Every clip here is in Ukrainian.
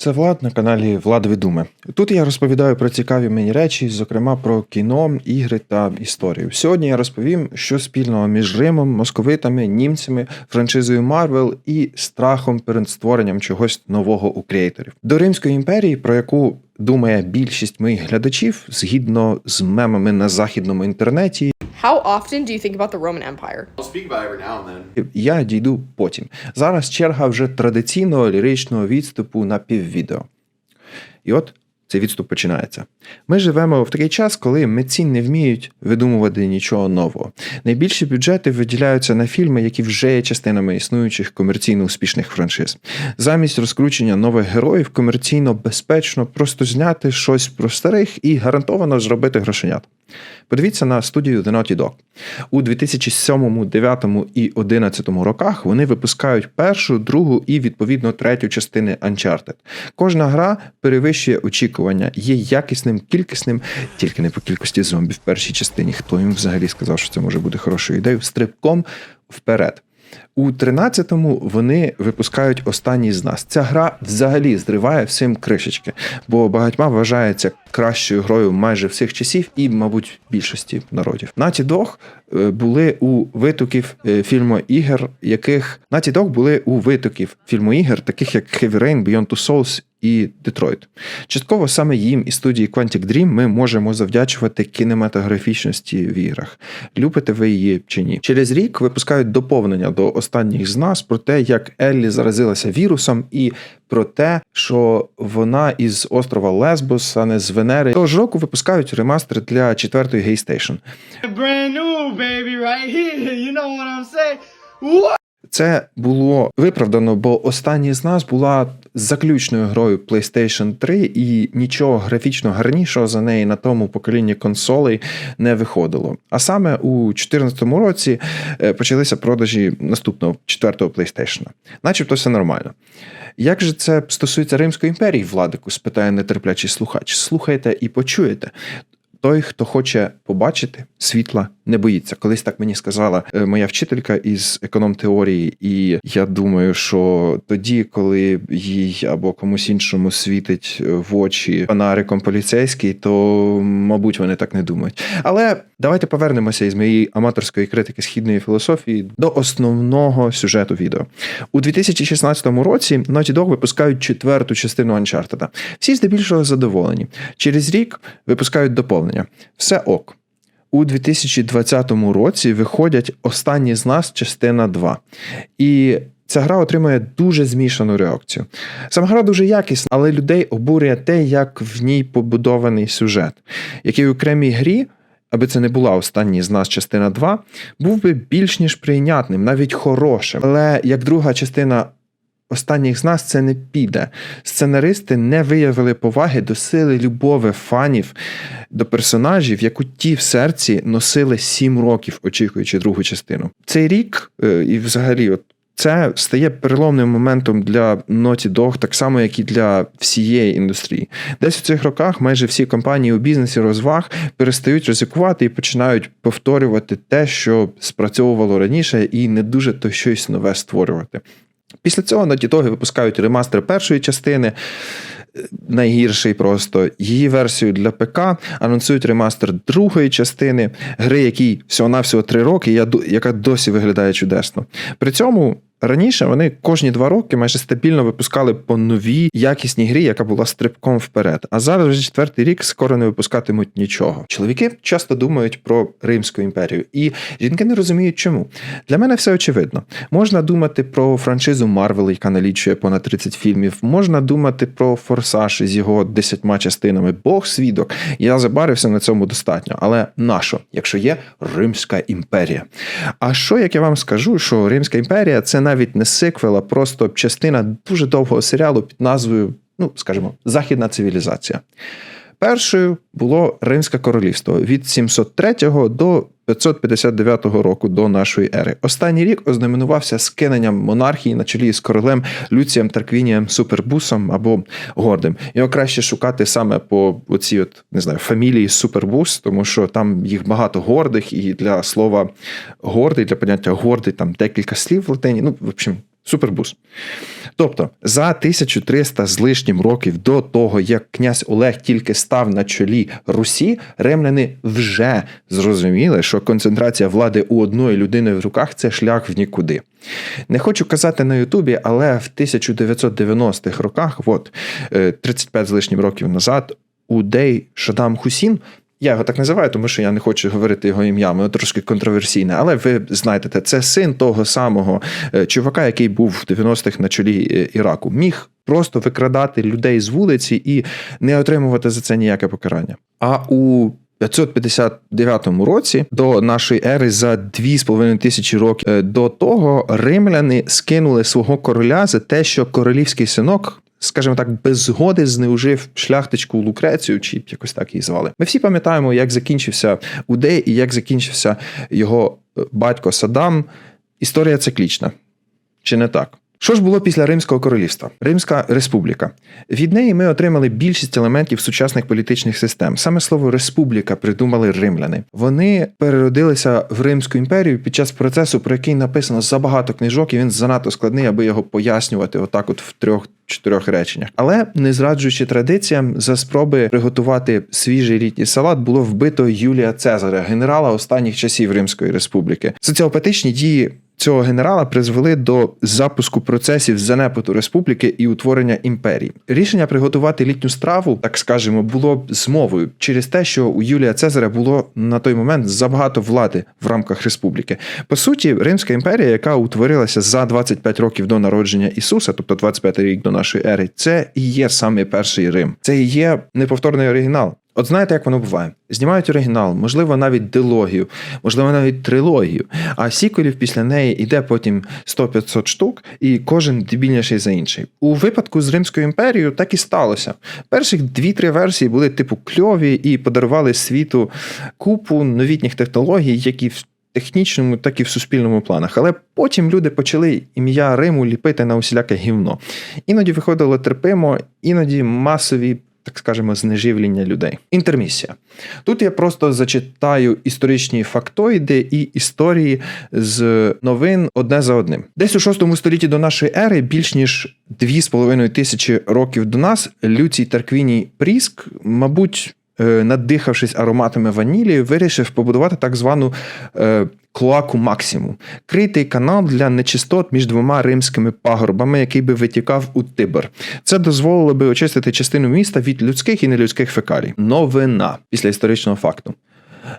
Це Влад на каналі Владові Думи. Тут я розповідаю про цікаві мені речі, зокрема про кіно, ігри та історію. Сьогодні я розповім, що спільного між Римом, московитами, німцями, франшизою Марвел і страхом перед створенням чогось нового у креаторів. До Римської імперії, про яку думає більшість моїх глядачів, згідно з мемами на західному інтернеті, How often do you think about the Roman Empire? I'll speak about every now and then. я дійду потім. Зараз черга вже традиційного ліричного відступу на піввідео. І от цей відступ починається. Ми живемо в такий час, коли митці не вміють видумувати нічого нового. Найбільші бюджети виділяються на фільми, які вже є частинами існуючих комерційно успішних франшиз. Замість розкручення нових героїв комерційно безпечно просто зняти щось про старих і гарантовано зробити грошенят. Подивіться на студію The Naughty Dog. У 2007, 2009 і 2011 роках вони випускають першу, другу і відповідно третю частини Uncharted. Кожна гра перевищує очікування, є якісним, кількісним, тільки не по кількості зомбів в першій частині. Хто їм взагалі сказав, що це може бути хорошою ідеєю? Стрибком вперед. У 13-му вони випускають останній з нас. Ця гра взагалі зриває всім кришечки, бо багатьма вважається кращою грою майже всіх часів і, мабуть, більшості народів. Naughty Dog е, були у витоків е, фільму ігор, яких Naughty Dog були у витоків фільму ігор, таких як Heavy Rain, Beyond Two Souls і Детройт. Частково саме їм і студії Quantic Dream ми можемо завдячувати кінематографічності в іграх. Любите ви її чи ні? Через рік випускають доповнення до останніх з нас про те, як Еллі заразилася вірусом, і про те, що вона із острова Лесбос, а не з Венери. Того ж року випускають ремастер для четвертої Гейстейшн. brand new, baby, right here. You know what I'm saying? What? Це було виправдано, бо останній з нас була заключною грою PlayStation 3, і нічого графічно гарнішого за неї на тому поколінні консолей не виходило. А саме у 2014 році е, почалися продажі наступного четвертого PlayStation. Начебто все нормально. Як же це стосується Римської імперії, Владику? спитає нетерплячий слухач. Слухайте і почуєте. Той, хто хоче побачити світла, не боїться. Колись так мені сказала е, моя вчителька із економ-теорії, і я думаю, що тоді, коли їй або комусь іншому світить е, в очі фонариком поліцейський, то мабуть вони так не думають. Але давайте повернемося із моєї аматорської критики східної філософії до основного сюжету відео. У 2016 році Naughty Dog випускають четверту частину Uncharted. Всі здебільшого задоволені. Через рік випускають доповнення. Все ок. У 2020 році виходять останні з нас частина 2. І ця гра отримує дуже змішану реакцію. Сама гра дуже якісна, але людей обурює те, як в ній побудований сюжет, який у окремій грі. Аби це не була остання з нас частина 2, був би більш ніж прийнятним, навіть хорошим. Але як друга частина останніх з нас це не піде. Сценаристи не виявили поваги до сили любови фанів до персонажів, яку ті в серці носили сім років, очікуючи другу частину. Цей рік е, і взагалі, от. Це стає переломним моментом для Naughty Dog, так само, як і для всієї індустрії. Десь у цих роках майже всі компанії у бізнесі розваг перестають ризикувати і починають повторювати те, що спрацьовувало раніше, і не дуже то щось нове створювати. Після цього на Дітоги випускають ремастер першої частини, найгірший просто її версію для ПК, анонсують ремастер другої частини, гри, якій всього-навсього три роки, яка досі виглядає чудесно. При цьому. Раніше вони кожні два роки майже стабільно випускали по новій якісній грі, яка була стрибком вперед. А зараз вже четвертий рік скоро не випускатимуть нічого. Чоловіки часто думають про Римську імперію, і жінки не розуміють, чому. Для мене все очевидно. Можна думати про франшизу Марвел, яка налічує понад 30 фільмів. Можна думати про форсаж з його десятьма частинами. Бог свідок. Я забарився на цьому достатньо. Але нащо, якщо є Римська імперія? А що як я вам скажу, що Римська імперія це навіть не сиквел, а просто частина дуже довгого серіалу під назвою, ну скажімо, Західна цивілізація. Першою було Римське королівство від 703 до 559 року до нашої ери. Останній рік ознаменувався скиненням монархії на чолі з королем Люцієм Тарквінієм Супербусом або Гордим. Його краще шукати саме по оцій от не знаю фамілії Супербус, тому що там їх багато гордих, і для слова гордий, для поняття гордий там декілька слів в латині. Ну, в общем, Супербус. Тобто, за 1300 з лишнім років до того, як князь Олег тільки став на чолі Русі, римляни вже зрозуміли, що концентрація влади у одної людини в руках це шлях в нікуди. Не хочу казати на Ютубі, але в 1990-х роках, от е, 35 з лишнім років назад, Удей Шадам Хусін. Я його так називаю, тому що я не хочу говорити його ім'я, воно трошки контроверсійне. Але ви знаєте, це син того самого е, чувака, який був в 90-х на чолі е, Іраку. Міг просто викрадати людей з вулиці і не отримувати за це ніяке покарання. А у 559 році до нашої ери за 2,5 тисячі років е, до того римляни скинули свого короля за те, що королівський синок. Скажімо так, без згоди знеужив шляхтичку Лукрецію, чи якось так її звали. Ми всі пам'ятаємо, як закінчився Удей і як закінчився його е, батько Садам. Історія циклічна. Чи не так? Що ж було після Римського королівства? Римська республіка. Від неї ми отримали більшість елементів сучасних політичних систем. Саме слово республіка придумали римляни. Вони переродилися в Римську імперію під час процесу, про який написано забагато книжок, і він занадто складний, аби його пояснювати отак, от в трьох. Чотирьох реченнях, але не зраджуючи традиціям, за спроби приготувати свіжий літній салат було вбито Юлія Цезаря, генерала останніх часів Римської республіки. Соціопатичні дії цього генерала призвели до запуску процесів занепоту республіки і утворення імперії. Рішення приготувати літню страву, так скажемо, було змовою через те, що у Юлія Цезаря було на той момент забагато влади в рамках республіки. По суті, Римська імперія, яка утворилася за 25 років до народження Ісуса, тобто 25 рік до нашої ери, це і є саме перший Рим. Це і є неповторний оригінал. От знаєте, як воно буває? Знімають оригінал, можливо, навіть дилогію, можливо, навіть трилогію. А сіквелів після неї йде потім 100-500 штук, і кожен дебільніший за інший. У випадку з Римською імперією так і сталося. Перших дві-три версії були типу кльові і подарували світу купу новітніх технологій, які в технічному, так і в суспільному планах. Але потім люди почали ім'я Риму ліпити на усіляке гівно. Іноді виходило терпимо, іноді масові так скажемо, знеживлення людей. Інтермісія. Тут я просто зачитаю історичні фактоїди і історії з новин одне за одним. Десь у 6 столітті до нашої ери, більш ніж 2,5 тисячі років до нас, Люцій Тарквіній Пріск, мабуть. Е, Надихавшись ароматами ванілі, вирішив побудувати так звану е, клоаку максимум критий канал для нечистот між двома римськими пагорбами, який би витікав у Тибр. Це дозволило би очистити частину міста від людських і нелюдських фекалій. Новина після історичного факту.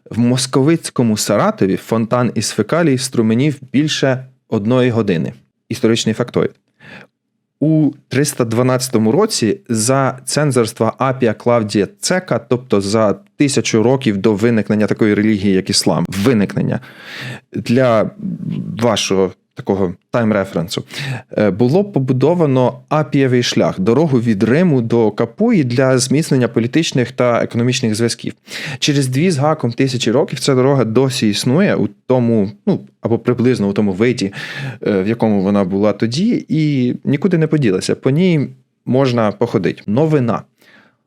В московицькому Саратові фонтан із фекалій струменів більше одної години. Історичний фактоїд. У 312 році за цензорства Апія Клавдія Цека, тобто за тисячу років до виникнення такої релігії, як іслам, виникнення. Для вашого такого тайм-референсу, е, було побудовано Апієвий шлях, дорогу від Риму до Капуї для зміцнення політичних та економічних зв'язків. Через дві з гаком тисячі років ця дорога досі існує у тому, ну або приблизно у тому виді, е, в якому вона була тоді, і нікуди не поділася. По ній можна походити. Новина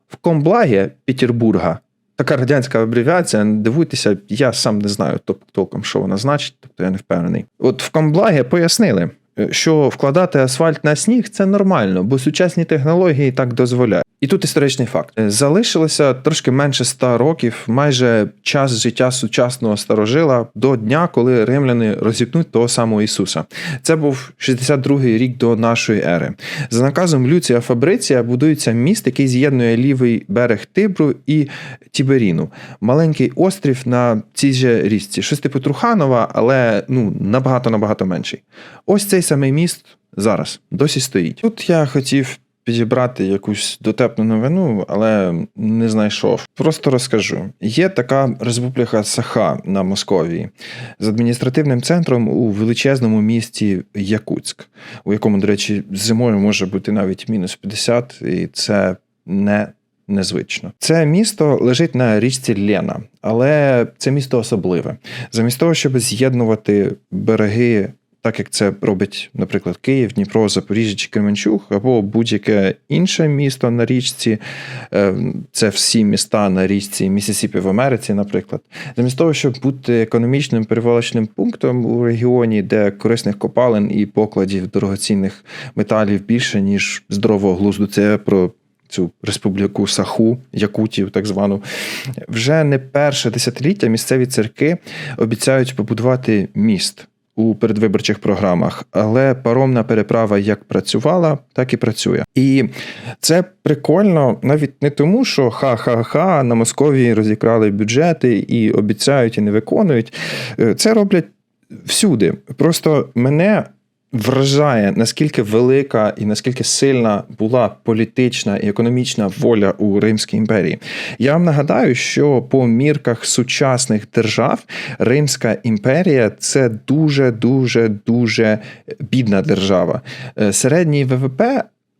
в Комблагі Петербурга. Така радянська абревіація, дивуйтеся, я сам не знаю тол- толком, що вона значить, тобто я не впевнений. От в Комблагі пояснили, е, що вкладати асфальт на сніг це нормально, бо сучасні технології так дозволяють. І тут історичний факт: Е, залишилося трошки менше ста років, майже час життя сучасного старожила до дня, коли римляни розіпнуть того самого Ісуса. Це був 62-й рік до нашої ери. За наказом Люція Фабриція будується міст, який з'єднує лівий берег Тибру і Тіберіну. Маленький острів на цій же річці. Щось типу Труханова, але ну набагато набагато менший. Ось цей самий міст зараз досі стоїть. Тут я хотів. Підібрати якусь дотепну новину, але не знайшов. Просто розкажу: є така республіка Саха на Московії з адміністративним центром у величезному місті Якутськ, у якому, до речі, зимою може бути навіть мінус 50, і це не незвично. Це місто лежить на річці Лена, але це місто особливе. Замість того, щоб з'єднувати береги так як це робить, наприклад, Київ, Дніпро, Запоріжжя чи Кременчук, або будь-яке інше місто на річці, е, це всі міста на річці Місісіпі в Америці, наприклад, замість того, щоб бути економічним перевалочним пунктом у регіоні, де корисних копалин і покладів дорогоцінних металів більше, ніж здорового глузду, це про. Цю республіку Саху, Якутів, так звану, вже не перше десятиліття місцеві церкви обіцяють побудувати міст у передвиборчих програмах, але паромна переправа як працювала, так і працює. І це прикольно навіть не тому, що ха-ха-ха на Московії розікрали бюджети і обіцяють і не виконують. Е, Це роблять всюди. Просто мене. Вражає, наскільки велика і наскільки сильна була політична і економічна воля у Римській імперії. Я вам нагадаю, що по мірках сучасних держав Римська імперія це дуже дуже дуже бідна держава. Е, Середній ВВП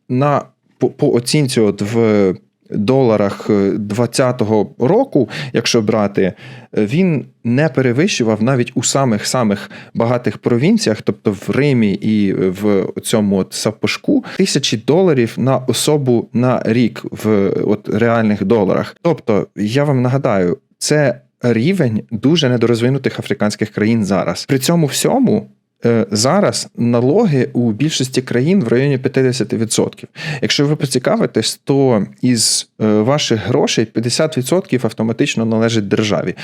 на по, по оцінці, от в доларах е, 20-го року, якщо брати, е, він не перевищував навіть у самих самих багатих провінціях, тобто в Римі і в цьому от Сапожку, тисячі доларів на особу на рік в от реальних доларах. Тобто, я вам нагадаю, це рівень дуже недорозвинутих африканських країн зараз. При цьому всьому. Е, Зараз налоги у більшості країн в районі 50%. Якщо ви поцікавитесь, то із е, ваших грошей 50% автоматично належить державі.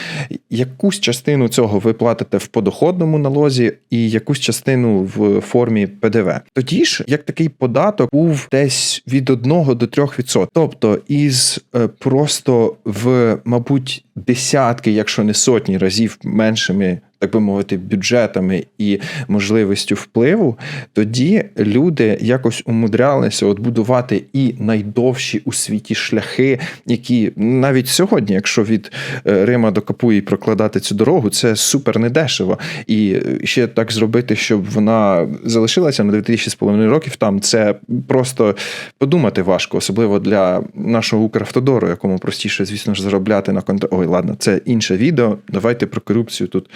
Якусь частину цього ви платите в подоходному налозі, і якусь частину в формі ПДВ. Тоді ж, як такий податок був десь від 1 до 3%. Тобто із е, просто в, мабуть, десятки, якщо не сотні разів меншими. Так би мовити, бюджетами і можливістю впливу, тоді люди якось умудрялися от будувати і найдовші у світі шляхи, які навіть сьогодні, якщо від е, Рима до Капуї прокладати цю дорогу, це супер недешево. І е, ще так зробити, щоб вона залишилася на 2000,5 років там, це просто подумати важко, особливо для нашого Укравтодору, якому простіше, звісно ж, заробляти на контракт. Ой, ладно, це інше відео. Давайте про корупцію тут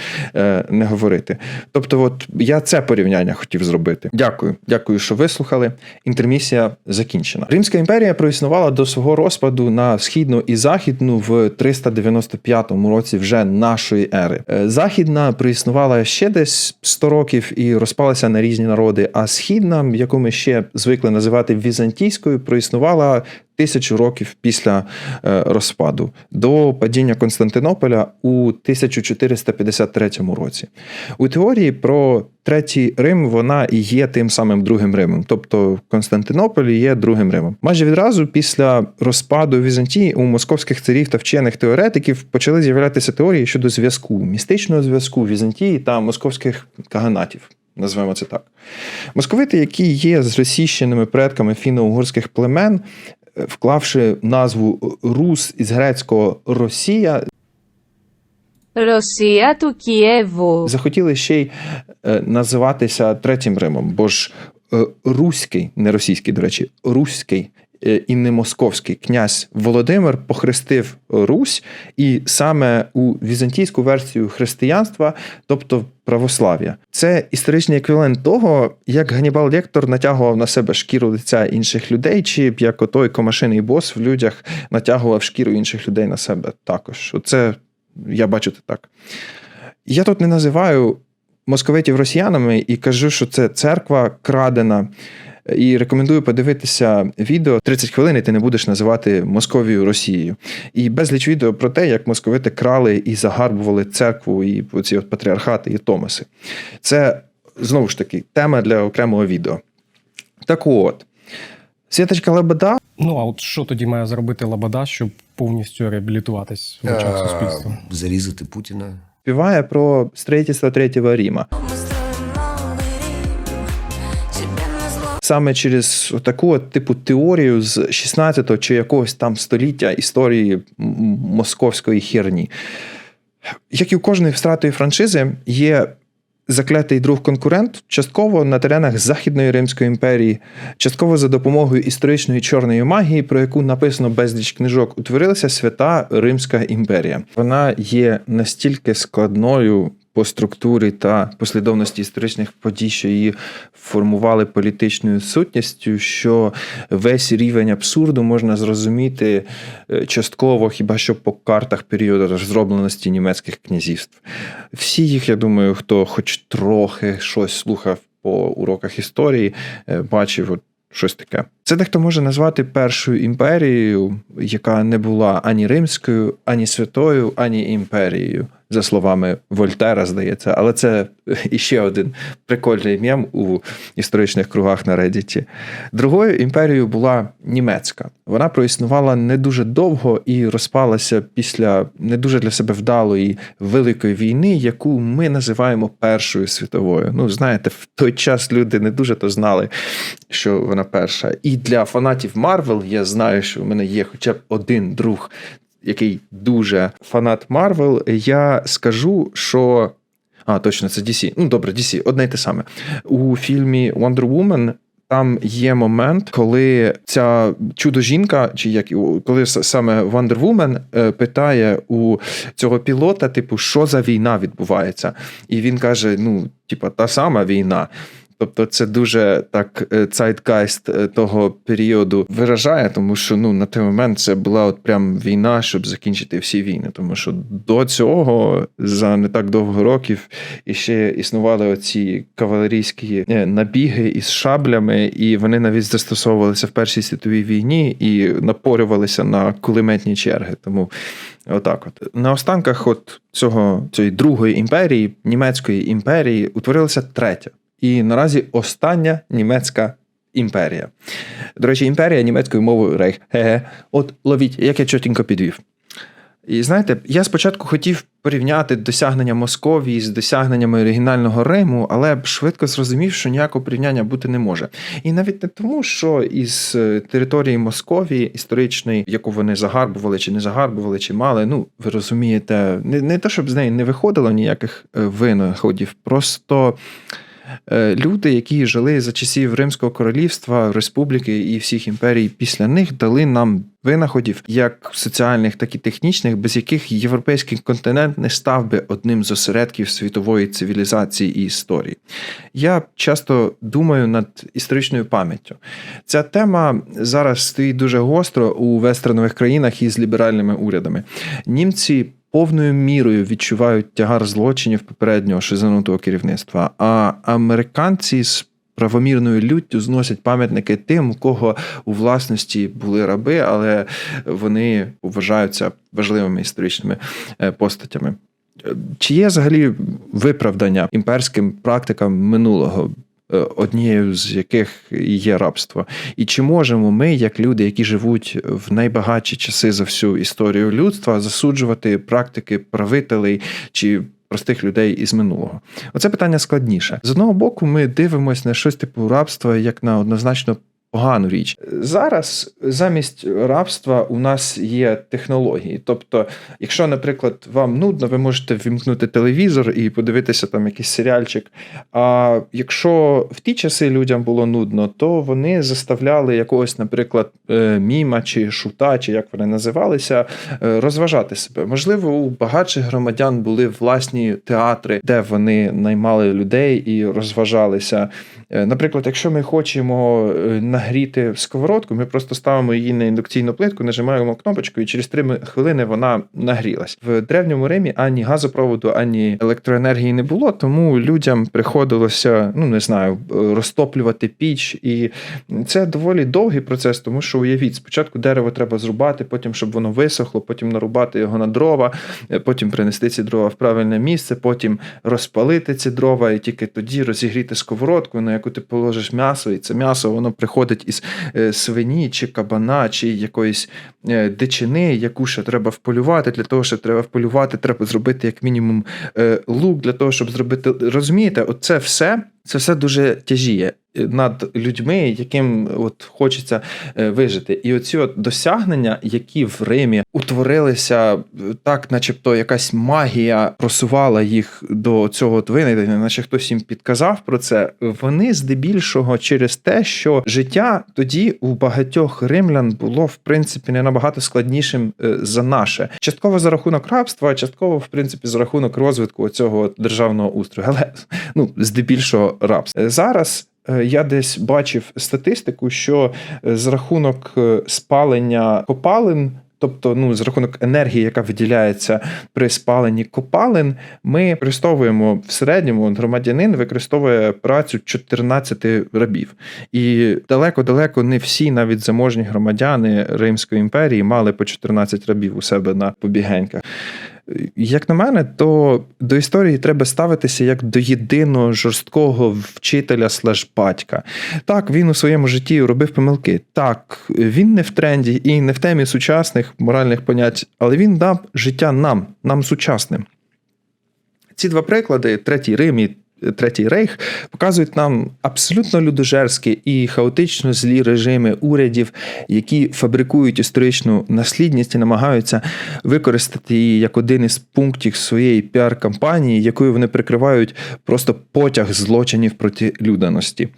не говорити. Тобто, от я це порівняння хотів зробити. Дякую, дякую, що вислухали. Інтермісія закінчена. Римська імперія проіснувала до свого розпаду на східну і західну в 395 році вже нашої ери. Е, Західна проіснувала ще десь 100 років і розпалася на різні народи. А східна, яку ми ще звикли називати візантійською, проіснувала тисячу років після е, розпаду до падіння Константинополя у 1453 році. У теорії про третій Рим вона і є тим самим другим Римом, тобто Константинополь є другим Римом. Майже відразу після розпаду Візантії у московських царів та вчених теоретиків почали з'являтися теорії щодо зв'язку, містичного зв'язку Візантії та московських каганатів. Назвемо це так. Московити, які є зросійщеними предками фіно-угорських племен, вклавши назву Рус із грецького Росія. Росія ту Києву. Захотіли ще й е, називатися Третім Римом, бо ж е, руський, не російський, до речі, руський і не московський князь Володимир похрестив Русь, і саме у візантійську версію християнства, тобто православ'я. Це історичний еквівалент того, як Ганібал Лектор натягував на себе шкіру лиця інших людей, чи як отой комашиний бос в людях натягував шкіру інших людей на себе також. Оце я бачу це так. Я тут не називаю московитів росіянами і кажу, що це церква крадена. І рекомендую подивитися відео 30 хвилин, і ти не будеш називати Московію Росією. І безліч відео про те, як московити крали і загарбували церкву, і ці от патріархати, і Томаси. Це знову ж таки тема для окремого відео. Так от, Святочка Лебеда Ну а от що тоді має зробити Лабада, щоб повністю реабілітуватись в очах суспільства? Е, Зарізати Путіна. співає про строїтельство Третього Рима. Саме через таку типу теорію з 16-го чи якогось там століття історії московської херні. Як і у кожної встратої франшизи, є заклятий друг-конкурент, частково на теренах Західної Римської імперії, частково за допомогою історичної чорної магії, про яку написано безліч книжок, утворилася свята Римська імперія. Вона є настільки складною. По структурі та послідовності історичних подій, що її формували політичною сутністю, що весь рівень абсурду можна зрозуміти е, частково хіба що по картах періоду розробленості німецьких князівств. Всі їх, я думаю, хто хоч трохи щось слухав по уроках історії, е, бачив щось таке. Це дехто може назвати першою імперією, яка не була ані римською, ані святою, ані імперією, за словами Вольтера, здається. Але це іще один прикольний мєм у історичних кругах на Редіті. Другою імперією була німецька. Вона проіснувала не дуже довго і розпалася після не дуже для себе вдалої великої війни, яку ми називаємо Першою світовою. Ну, знаєте, в той час люди не дуже то знали, що вона перша. І для фанатів Марвел я знаю, що в мене є хоча б один друг, який дуже фанат Марвел. Я скажу, що. А, точно, це DC. Ну, добре, DC, одне й те саме. У фільмі Wonder Woman там є момент, коли ця чудо-жінка, чи як коли саме Wonder Woman е, питає у цього пілота, типу, що за війна відбувається? І він каже: ну, типа, та сама війна. Тобто це дуже так е, цайткайст е, того періоду виражає, тому що ну на той момент це була от прям війна, щоб закінчити всі війни. Тому що до цього за не так довго років іще існували оці кавалерійські е, набіги із шаблями, і вони навіть застосовувалися в Першій світовій війні і напорювалися на кулеметні черги. Тому Отак, от на останках, от цього цієї другої імперії, німецької імперії, утворилася третя. І наразі остання німецька імперія. До речі, імперія німецькою мовою рейх. Ге-ге. От ловіть, як я чотенько підвів. І знаєте, я спочатку хотів порівняти досягнення Московії з досягненнями оригінального Риму, але швидко зрозумів, що ніякого порівняння бути не може. І навіть не тому, що із е, території Московії історичної, яку вони загарбували чи не загарбували, чи мали, ну ви розумієте, не, не те, щоб з неї не виходило ніяких е, винаходів, просто. Е, Люди, які жили за часів Римського королівства, республіки і всіх імперій після них, дали нам винаходів як соціальних, так і технічних, без яких європейський континент не став би одним з осередків світової цивілізації і історії. Я часто думаю над історичною пам'яттю. Ця тема зараз стоїть дуже гостро у вестернових країнах із ліберальними урядами. Німці повною мірою відчувають тягар злочинів попереднього шизанутого керівництва, а американці з правомірною люттю зносять пам'ятники тим, у кого у власності були раби, але вони вважаються важливими історичними е, постатями. Чи є взагалі виправдання імперським практикам минулого? Е, Однією з яких є рабство, і чи можемо ми, як люди, які живуть в найбагатші часи за всю історію людства, засуджувати практики правителей чи простих людей із минулого? Оце питання складніше. З одного боку, ми дивимося на щось типу рабства як на однозначно погану річ. Зараз замість рабства у нас є технології. Тобто, якщо, наприклад, вам нудно, ви можете вімкнути телевізор і подивитися там якийсь серіальчик. А якщо в ті часи людям було нудно, то вони заставляли якогось, наприклад, е, міма чи шута, чи як вони називалися, е, розважати себе. Можливо, у багатших громадян були власні театри, де вони наймали людей і розважалися. Е, Наприклад, якщо ми хочемо е, нагріти сковородку, ми просто ставимо її на індукційну плитку, нажимаємо кнопочку, і через 3 хвилини вона нагрілась. В древньому Римі ані газопроводу, ані електроенергії не було, тому людям приходилося, ну не знаю, розтоплювати піч. І це доволі довгий процес, тому що уявіть, спочатку дерево треба зрубати, потім щоб воно висохло, потім нарубати його на дрова, е, потім принести ці дрова в правильне місце, потім розпалити ці дрова, і тільки тоді розігріти сковородку, на яку ти положиш м'ясо, і це м'ясо воно приходить із е, свині чи кабана, чи якоїсь е, дичини, яку ще треба вполювати. Для того, що треба вполювати, треба зробити як мінімум е, лук для того, щоб зробити. Розумієте, оце все Це все дуже тяжіє над людьми, яким от хочеться е, вижити. І оці от досягнення, які в Римі утворилися е, так, начебто якась магія просувала їх до цього от винайдення, наче хтось їм підказав про це. Вони здебільшого через те, що життя тоді у багатьох римлян було в принципі не набагато складнішим е, за наше. Частково за рахунок рабства, частково, в принципі, за рахунок розвитку цього державного устрою. Але ну здебільшого рабства. Е, Зараз е, я десь бачив статистику, що е, з рахунок спалення копалин. Тобто, ну, з рахунок енергії, яка виділяється при спаленні копалин, ми використовуємо в середньому громадянин використовує працю 14 рабів. І далеко-далеко не всі, навіть заможні громадяни Римської імперії, мали по 14 рабів у себе на побігеньках. Як на мене, то до історії треба ставитися як до єдиного жорсткого вчителя слеш батька. Так, він у своєму житті робив помилки. Так, він не в тренді і не в темі сучасних моральних понять, але він дав життя нам, нам сучасним. Ці два приклади, третій Рим і Третій Рейх, показують нам абсолютно людожерські і хаотично злі режими урядів, які фабрикують історичну наслідність і намагаються використати її як один із пунктів своєї піар-кампанії, якою вони прикривають просто потяг злочинів проти людяності.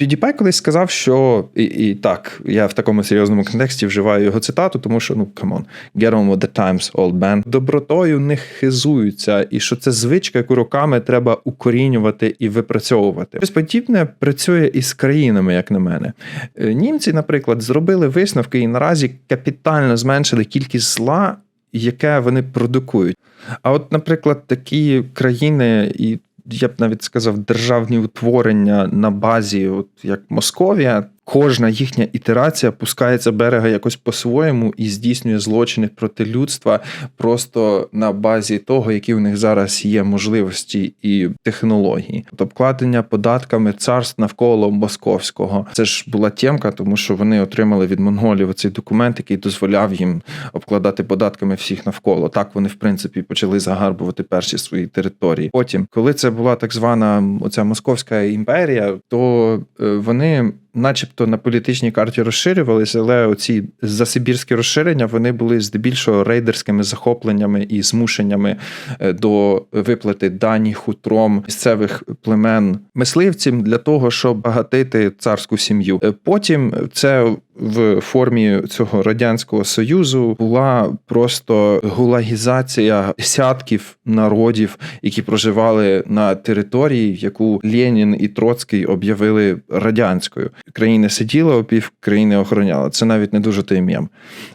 PewDiePie колись сказав, що і, і так, я в такому серйозному контексті вживаю його цитату, тому що ну камон, get on with the times, old man. Добротою не хизуються, і що це звичка, яку роками треба укорінювати і випрацьовувати. Щось подібне працює і з країнами, як на мене. Е, Німці, наприклад, зробили висновки і наразі капітально зменшили кількість зла, яке вони продукують. А от, наприклад, такі країни і я б навіть сказав, державні утворення на базі, от як Московія, кожна їхня ітерація пускається берега якось по-своєму і здійснює злочини проти людства просто на базі того, які у них зараз є можливості і технології. Тобто обкладення податками царств навколо московського. Це ж була тємка, тому що вони отримали від монголів цей документ, який дозволяв їм обкладати податками всіх навколо. Так вони, в принципі, почали загарбувати перші свої території. Потім, коли це була так звана оця московська імперія, то е, вони. Начебто на політичній карті розширювалися, але оці засибірські розширення вони були здебільшого рейдерськими захопленнями і змушеннями е, до виплати дані хутром місцевих племен мисливцям для того, щоб багатити царську сім'ю. Е, Потім це в формі цього радянського союзу була просто гулагізація десятків народів, які проживали на території, яку Ленін і Троцький об'явили радянською. Країни сиділи опів, країни охороняли. Це навіть не дуже той мєм.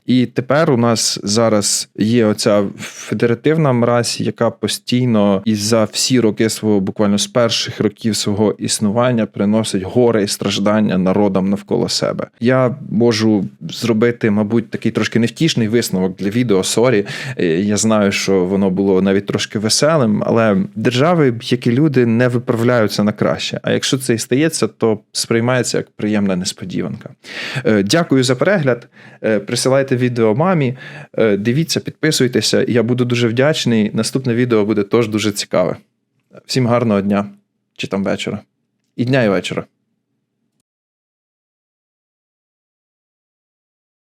І тепер у нас зараз є оця федеративна мразь, яка постійно і за всі роки свого, буквально з перших років свого існування, приносить горе і страждання народам навколо себе. Я можу зробити, мабуть, такий трошки невтішний висновок для відео. Сорі, Е, я знаю, що воно було навіть трошки веселим, але держави, як і люди, не виправляються на краще. А якщо це і стається, то сприймається як приємна несподіванка. Е, Дякую за перегляд. Е, Присилайте відео мамі, дивіться, підписуйтеся. Я буду дуже вдячний. Наступне відео буде теж дуже цікаве. Всім гарного дня чи там вечора. І дня, і вечора.